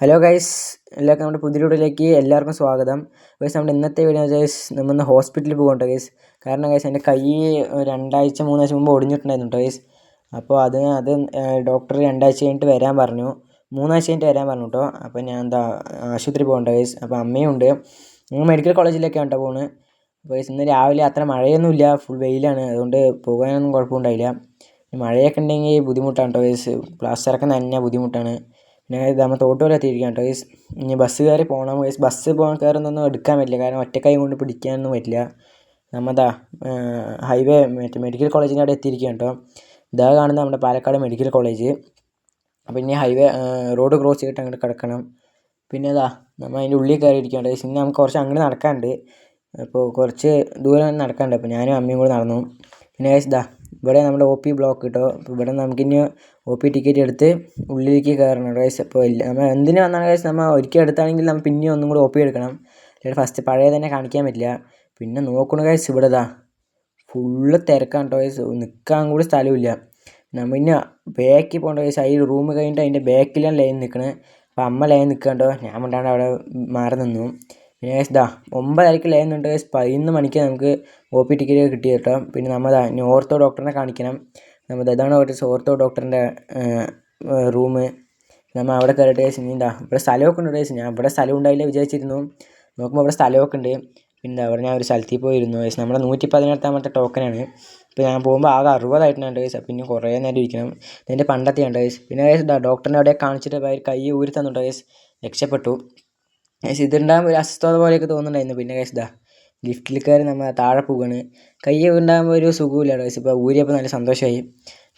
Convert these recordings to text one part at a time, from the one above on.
Hello guys എല്ലാവർക്കും നമ്മുടെ പുതിയ വീഡിയോയിലേക്ക് എല്ലാവർക്കും സ്വാഗതം. ഗൈസ് നമ്മുടെ ഇന്നത്തെ വീഡിയോ ഗൈസ് നമ്മൾ ഇന്ന് ഹോസ്പിറ്റലിൽ പോകണ്ട ഗൈസ് കാരണം ഗൈസ് എന്റെ കൈ രണ്ടാഴ്ച മൂന്നാഴ്ച മുമ്പ് ഒടിഞ്ഞിട്ടുണ്ടായിരുന്നു കേട്ടോ ഗൈസ് അപ്പോൾ അത് അത് ഡോക്ടർ രണ്ടാഴ്ച കഴിഞ്ഞിട്ട് വരാൻ പറഞ്ഞു. മൂന്നാഴ്ച കഴിഞ്ഞിട്ട് വരാൻ പറഞ്ഞു കേട്ടോ. അപ്പോൾ ഞാൻ എന്താ ആശുപത്രി പോകണ്ട ഗൈസ് അപ്പോൾ അമ്മയും ഉണ്ട്. ഞങ്ങൾ മെഡിക്കൽ കോളേജിലേക്കാണ് കേട്ടോ പോകുന്നത് അപ്പോൾ ഗൈസ് ഇന്ന് രാവിലെ അത്ര മഴയൊന്നുമില്ല ഫുൾ വെയിലാണ്. അതുകൊണ്ട് പോകാനൊന്നും കുഴപ്പമുണ്ടായില്ല. മഴയൊക്കെ ഉണ്ടെങ്കിൽ ബുദ്ധിമുട്ടാണ് കേട്ടോ ഗൈസ് പ്ലാസ്റ്ററൊക്കെ നനഞ്ഞാൽ ബുദ്ധിമുട്ടാണ്. പിന്നെ നമ്മൾ തോട്ടുവരെ എത്തിയിരിക്കുകയാണ് കേട്ടോ. ഗൈസ് ഇനി ബസ് കയറി പോകണം ഗൈസ് ബസ് പോകാൻ കയറുന്നൊന്നും എടുക്കാൻ പറ്റില്ല. കാരണം ഒറ്റക്കൈ കൊണ്ട് പിടിക്കാനൊന്നും പറ്റില്ല. നമ്മതാ ഹൈവേ മറ്റേ മെഡിക്കൽ കോളേജിന്റെ അവിടെ എത്തിയിരിക്കുകയാണ് കേട്ടോ. ഇതാ കാണുന്ന നമ്മുടെ പാലക്കാട് മെഡിക്കൽ കോളേജ് അപ്പോൾ ഇനി ഹൈവേ റോഡ് ക്രോസ് ചെയ്തിട്ട് അങ്ങോട്ട് കിടക്കണം. പിന്നെ ഇതാ നമ്മൾ അതിന്റെ ഉള്ളിൽ കയറിയിരിക്കുകയാണ്. ഗൈസ് ഇനി നമുക്ക് കുറച്ച് അങ്ങോട്ട് നടക്കാനുണ്ട്. അപ്പോൾ കുറച്ച് ദൂരം നടക്കാനുണ്ട്. അപ്പോൾ ഞാനും അമ്മയും കൂടെ നടന്നു. പിന്നെ ഗൈസ് ഇതാ ഇവിടെ നമ്മുടെ ഒ പി ബ്ലോക്ക് കിട്ടോ ഇവിടെ നമുക്കിനി ഒ പി ടിക്കറ്റ് എടുത്ത് ഉള്ളിലേക്ക് കയറണം. ഗൈസ് അപ്പോൾ ഇല്ല നമ്മൾ എന്തിനു വന്നാലും ഗൈസ് നമ്മൾ ഒരിക്കൽ എടുത്താണെങ്കിൽ നമ്മൾ പിന്നെയും ഒന്നും കൂടി ഒ പി എടുക്കണം. അല്ലെങ്കിൽ ഫസ്റ്റ് പഴയ തന്നെ കാണിക്കാൻ പറ്റില്ല. പിന്നെ നോക്കണ ഗൈസ് ഇവിടെ ഇതാ ഫുള്ള് തിരക്കാണ് കേട്ടോ ഗൈസ് നിൽക്കാൻ കൂടി സ്ഥലമില്ല നമ്മൾ പിന്നെ ബാക്കിൽ പോകേണ്ട ഗൈസ് അതിൽ റൂം കഴിഞ്ഞിട്ട് അതിന്റെ ബാക്കിലാണ് ലൈൻ നിൽക്കണേ അപ്പോൾ അമ്മ ലൈൻ നിൽക്കണ്ടോ ഞാൻ കൊണ്ടാണ് അവിടെ മാറി നിന്നു. പിന്നെ ഗൈസ് ദാ ഒമ്പതരയ്ക്ക് ലൈൻ ഉണ്ട് ഗൈസ് പതിനൊന്ന് മണിക്ക് നമുക്ക് ഒ പി ടിക്കറ്റ് കിട്ടി കേട്ടോ. പിന്നെ നമ്മൾ ഓർത്തോ ഡോക്ടറിനെ കാണിക്കണം. നമ്മൾ ഇതാണ് ഒരു ഓർത്തോ ഡോക്ടറിന്റെ റൂം നമ്മൾ അവിടെ കയറിയിട്ട് ഗൈസ് ഇനി എന്താ ഇവിടെ സ്ഥലമൊക്കെ ഉണ്ട് ഗൈസ് ഞാൻ ഇവിടെ സ്ഥലം ഉണ്ടായില്ല വിചാരിച്ചിരുന്നു. നോക്കുമ്പോൾ ഇവിടെ സ്ഥലമൊക്കെ ഉണ്ട്. പിന്നെ അവിടെ ഞാൻ ഒരു സ്ഥലത്തിൽ പോയിരുന്നു ഗൈസ് നമ്മുടെ നൂറ്റി പതിനെട്ടാമത്തെ ടോക്കനാണ് ഇപ്പോൾ ഞാൻ പോകുമ്പോൾ ആകെ അറുപതായിട്ടുണ്ട് ഗൈസ് പിന്നെ കുറേ നേരം ഇരിക്കണം. ഇതിന്റെ പണ്ടത്തെ ഉണ്ട് ഗൈസ് പിന്നെ ഗൈസ് ഡോക്ടറിനെ അവിടെ കാണിച്ചിട്ട് അവർ കൈ ഊരി തന്നിട്ടുണ്ട് ഗൈസ് രക്ഷപ്പെട്ടു. ഗൈസ് ഇതുണ്ടാകുമ്പോൾ ഒരു അസ്വസ്ഥത പോലെയൊക്കെ തോന്നുന്നുണ്ടായിരുന്നു. പിന്നെ ഗൈസ് ഇതാ ലിഫ്റ്റിൽ കയറി നമ്മൾ താഴെ പോവുകയാണ് കൈ ഉണ്ടാകുമ്പോൾ ഒരു സുഖമില്ല ഗൈസ് ഇപ്പോൾ ഊരിയപ്പോൾ നല്ല സന്തോഷമായി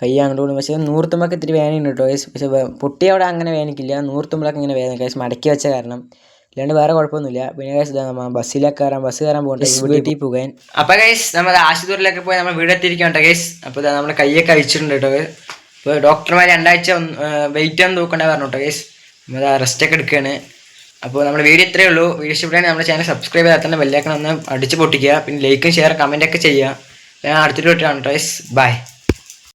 കൈ അങ്ങോട്ട് പോകും പക്ഷേ നൂർത്തുമ്പോൾ ഇത്തിരി വേദനയുണ്ട് കേട്ടോ ഗൈസ് പക്ഷേ പൊട്ടി അവിടെ അങ്ങനെ വേദനിക്കില്ല. നൂർത്തുമ്പോഴൊക്കെ ഇങ്ങനെ വേദന ഗൈസ് മടക്കി വെച്ച കാരണം. അല്ലാണ്ട് വേറെ കുഴപ്പമൊന്നുമില്ല. പിന്നെ ഗൈസ് നമ്മൾ ബസ്സിലൊക്കെ കയറാൻ ബസ് കയറാൻ പോകണ്ട. വീട്ടിൽ പോകാൻ. അപ്പോൾ ഗൈസ് നമ്മൾ ആശുപത്രിയിലൊക്കെ പോയി നമ്മൾ വീടെത്തിരിക്കണ്ട ഗൈസ് അപ്പോൾ നമ്മുടെ കൈയൊക്കെ അഴിച്ചിട്ടുണ്ട് കേട്ടോ ഇപ്പോൾ ഡോക്ടർമാർ രണ്ടാഴ്ച വെയിറ്റ് ഒന്നും നോക്കണ്ടേ പറഞ്ഞു കേട്ടോ ഗൈസ് നമ്മൾ റെസ്റ്റൊക്കെ എടുക്കുകയാണ്. അപ്പോൾ നമ്മുടെ വീഡിയോ ഇത്രയേ ഉള്ളൂ. വീഡിയോ ഇഷ്ടപ്പെട്ടാൽ നമ്മുടെ ചാനൽ സബ്സ്ക്രൈബ് ചെയ്താൽ തന്നെ ബെല്ലൈക്കൺ ഒന്ന് അടിച്ച് പൊട്ടിക്കുക. പിന്നെ ലൈക്കും ഷെയർ കമന്റൊക്കെ ചെയ്യുക. ഞാൻ അടുത്തൊരു വീട്ടിലാണ് ഗൈസ് ബൈ